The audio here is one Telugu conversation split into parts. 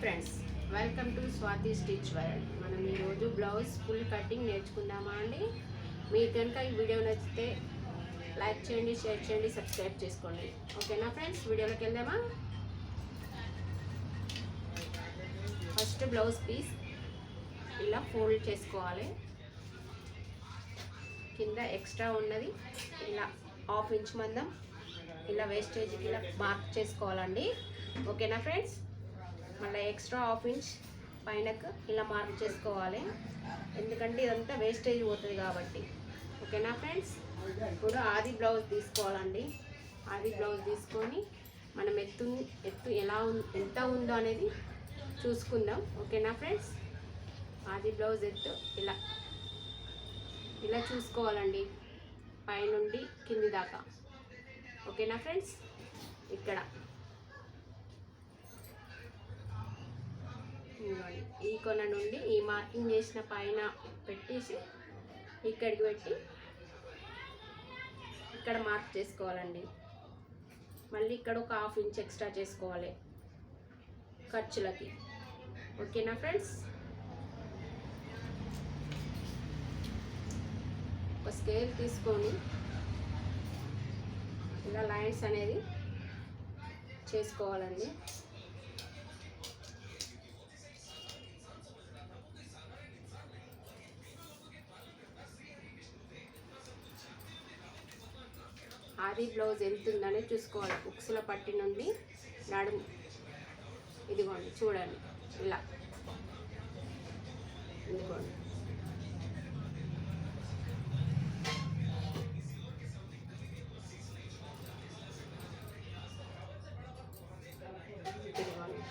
Friends welcome to Swathi stitch world మనం ఈరోజు బ్లౌజ్ ఫుల్ కటింగ్ నేర్చుకుందామా అండి? మీకు కనుక ఈ వీడియో నచ్చితే లైక్ చేయండి షేర్ చేయండి సబ్స్క్రైబ్ చేసుకోండి. ఓకేనా ఫ్రెండ్స్ వీడియోలోకి వెళ్దామా? ఫస్ట్ బ్లౌజ్ పీస్ ఇలా ఫోల్డ్ చేసుకోవాలి. కింద ఎక్స్ట్రా ఉన్నది. ఇలా హాఫ్ ఇంచ్ మందం. ఇలా వేస్టేజ్కి ఇలా మార్క్ చేసుకోవాలండి. ఓకేనా ఫ్రెండ్స్ మళ్ళీ ఎక్స్ట్రా హాఫ్ ఇంచ్ పైనకు ఇలా మార్క్ చేసుకోవాలి. ఎందుకంటే ఇదంతా వేస్టేజ్ పోతుంది కాబట్టి. ఓకేనా ఫ్రెండ్స్? ఇప్పుడు ఆది బ్లౌజ్ తీసుకోవాలండి. ఆది బ్లౌజ్ తీసుకొని మనం ఎత్తు ఎత్తు ఎలా ఉం- ఎంత ఉందో అనేది చూసుకుందాం. ఓకేనా ఫ్రెండ్స్? ఆది బ్లౌజ్ ఎత్తు ఇలా ఇలా చూసుకోవాలండి. పైనుండి కింది దాకా. ఓకేనా ఫ్రెండ్స్? ఇక్కడ. ఇదిగోండి. ఈ కొన నుండి ఈ మార్కింగ్ చేసిన పైన పెట్టేసి ఇక్కడికి పెట్టి ఇక్కడ మార్క్ చేసుకోవాలండి. మళ్ళీ ఇక్కడ ఒక హాఫ్ ఇంచ్ ఎక్స్ట్రా చేసుకోవాలి ఖర్చులకి. ఓకేనా ఫ్రెండ్స్? ఒక స్కేల్ తీసుకొని ఇలా లైన్స్ అనేది చేసుకోవాలండి. ఆది బ్లౌజ్ ఎంత ఉందనే చూసుకోవాలి. బుక్స్లో పట్టి నుండి నడుము ఇదిగోండి చూడండి. ఇలా. ఇదిగోండి. ఇదిగోండి.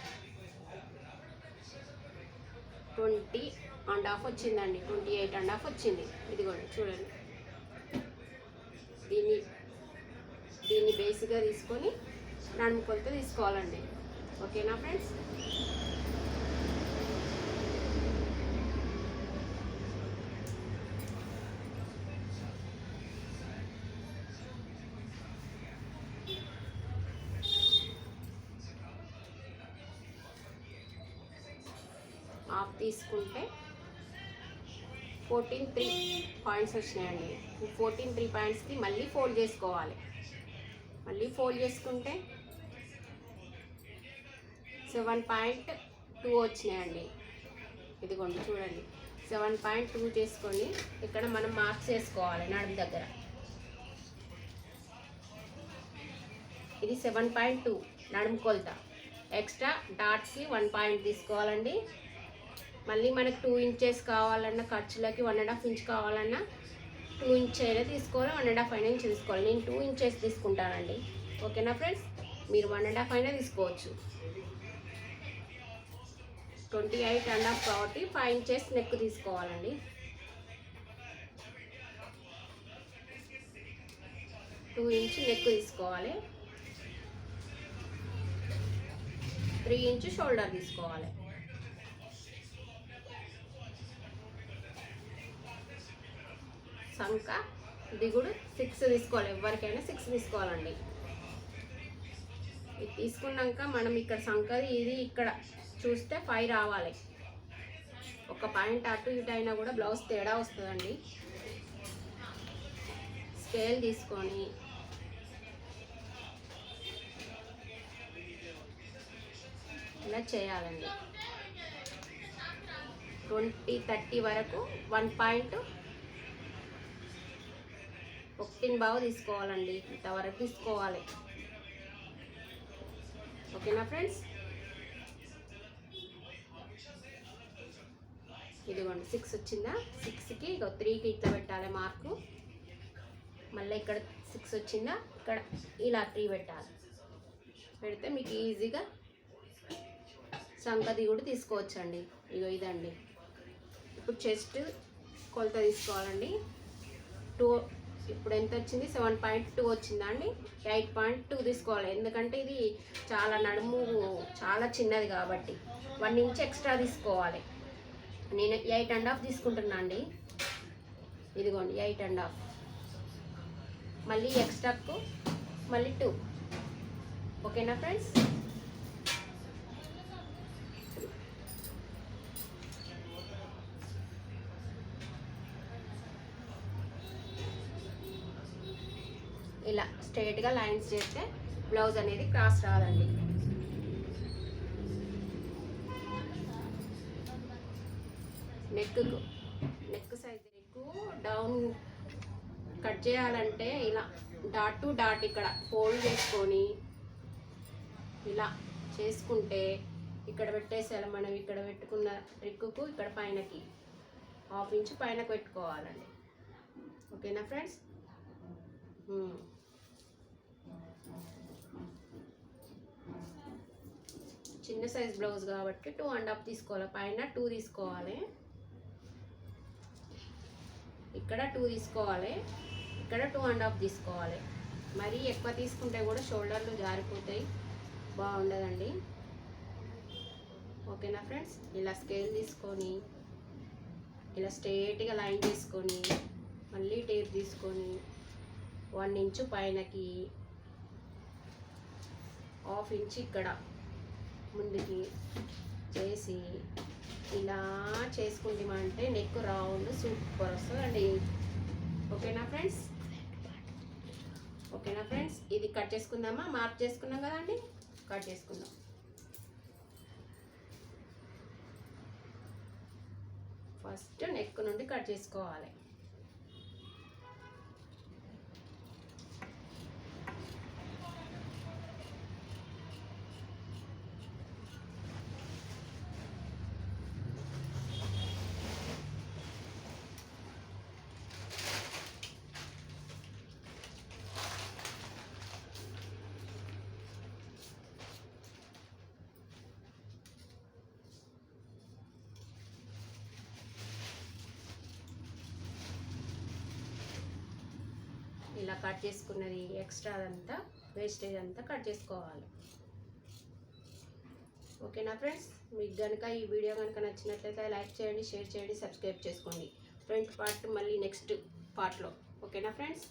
ట్వంటీ అండ్ హాఫ్ వచ్చిందండి. ట్వంటీ ఎయిట్ అండ్ హాఫ్ వచ్చింది. ఇదిగోండి చూడండి. దీన్ని దీన్ని బేసిక్గా తీసుకొని నడుము కొలత తీసుకోవాలండి. ఓకేనా ఫ్రెండ్స్? హాఫ్ తీసుకుంటే ఫోర్టీన్ త్రీ పాయింట్స్ వచ్చినాయండి. ఫోర్టీన్ త్రీ పాయింట్స్కి మళ్ళీ ఫోల్డ్ చేసుకోవాలి. మళ్ళీ ఫోల్డ్ చేసుకుంటే సెవెన్ పాయింట్ టూ వచ్చినాయండి. ఇదిగోండి చూడండి. సెవెన్ పాయింట్ టూ చేసుకొని ఇక్కడ మనం మార్క్స్ చేసుకోవాలి నడుము దగ్గర. ఇది సెవెన్ పాయింట్ టూ నడుము కొలత. ఎక్స్ట్రా డాట్స్కి వన్ పాయింట్ తీసుకోవాలండి. మళ్ళీ మనకు టూ ఇంచెస్ కావాలన్నా ఖర్చులకి వన్ అండ్ హాఫ్ ఇంచ్ కావాలన్నా టూ ఇంచ్ అయినా తీసుకోవాలి వన్ అండ్ హాఫ్ అయినా ఇంచ్ తీసుకోవాలి. నేను టూ ఇంచెస్ తీసుకుంటానండి. ఓకేనా ఫ్రెండ్స్? మీరు వన్ అండ్ హాఫ్ అయినా తీసుకోవచ్చు. ట్వంటీ ఎయిట్ అండ్ హాఫ్ కాబట్టి ఫైవ్ ఇంచెస్ నెక్ తీసుకోవాలండి. టూ ఇంచ్ నెక్ తీసుకోవాలి. త్రీ ఇంచ్ షోల్డర్ తీసుకోవాలి. సంక దిగుడు సిక్స్ తీసుకోవాలి. ఎవరికైనా సిక్స్ తీసుకోవాలండి. ఇది తీసుకున్నాక మనం ఇక్కడ సంకది ఇది ఇక్కడ చూస్తే ఫైవ్ రావాలి. ఒక పాయింట్ అటు ఇటు అయినా కూడా బ్లౌజ్ తేడా వస్తుందండి. స్కేల్ తీసుకొని. ఇలా చేయాలండి. ట్వంటీ థర్టీ వరకు వన్ పాయింట్ ఒకటిని బాగా తీసుకోవాలండి ఇంతవరకు తీసుకోవాలి. ఓకేనా ఫ్రెండ్స్? ఇదిగోండి సిక్స్ వచ్చిందా? సిక్స్కి ఇక త్రీకి ఇట్లా పెట్టాలి మార్కు మళ్ళీ ఇక్కడ సిక్స్ వచ్చిందా? ఇక్కడ ఇలా త్రీ పెట్టాలి. పెడితే మీకు ఈజీగా సంకది కూడా తీసుకోవచ్చండి. ఇగో ఇదండి. ఇప్పుడు చెస్ట్ కొలత తీసుకోవాలండి. టూ ఇప్పుడు ఎంత వచ్చింది? సెవెన్ పాయింట్ టూ వచ్చిందా అండి? ఎయిట్ పాయింట్ టూ తీసుకోవాలి. ఎందుకంటే ఇది చాలా నడుము చాలా చిన్నది కాబట్టి వన్ ఇంచ్ ఎక్స్ట్రా తీసుకోవాలి. నేను ఎయిట్ అండ్ హాఫ్ తీసుకుంటున్నా అండి. ఇదిగోండి ఎయిట్ అండ్ హాఫ్. మళ్ళీ ఎక్స్ట్రాకు మళ్ళీ టూ. ఓకేనా ఫ్రెండ్స్? ఇలా స్ట్రైట్గా లైన్స్ చేస్తే బ్లౌజ్ అనేది క్రాస్ రాదండి. Neck neck size neck down cut చేయాలంటే ఇలా డాట్ టు డాట్ ఇక్కడ ఫోల్డ్ చేసుకొని ఇలా చేసుకుంటే ఇక్కడ పెట్టేసేయాలి మనం ఇక్కడ పెట్టుకున్న రిక్కుకు ఇక్కడ పైనకి హాఫ్ ఇంచ్ పైనకు పెట్టుకోవాలండి. ఓకేనా ఫ్రెండ్స్ చిన్న సైజ్ బ్లౌజ్ కాబట్టి టూ అండ్ హాఫ్ తీసుకోవాలి. పైన టూ తీసుకోవాలి. ఇక్కడ టూ తీసుకోవాలి. ఇక్కడ టూ అండ్ హాఫ్ తీసుకోవాలి. మరీ ఎక్కువ తీసుకుంటే కూడా షోల్డర్లు జారిపోతాయి. బాగుండదండి. ఓకేనా ఫ్రెండ్స్? ఇలా స్కేల్ తీసుకొని ఇలా స్ట్రేట్గా లైన్ తీసుకొని మళ్ళీ టేప్ తీసుకొని వన్ ఇంచు పైనకి హాఫ్ ఇంచ్ ఇక్కడ ముందుకి చేసి ఇలా చేసుకుంటామంటే నెక్ రౌండ్ సూపర్ వస్తుందండి. ఓకేనా ఫ్రెండ్స్? ఓకేనా ఫ్రెండ్స్? ఇది కట్ చేసుకుందామా? మార్క్ చేసుకున్నాం కదండి? కట్ చేసుకుందాం. ఫస్ట్ నెక్ నుండి కట్ చేసుకోవాలి. ఇలా కట్ చేసుకున్నది ఎక్స్ట్రా అదంతా వేస్టేజ్ అంతా కట్ చేసుకోవాలి. ఓకేనా ఫ్రెండ్స్ మీకు కనుక ఈ వీడియో కనుక నచ్చినట్లయితే లైక్ చేయండి షేర్ చేయండి సబ్స్క్రైబ్ చేసుకోండి. ఫ్రంట్ పార్ట్ మళ్ళీ నెక్స్ట్ పార్ట్లో ఓకేనా ఫ్రెండ్స్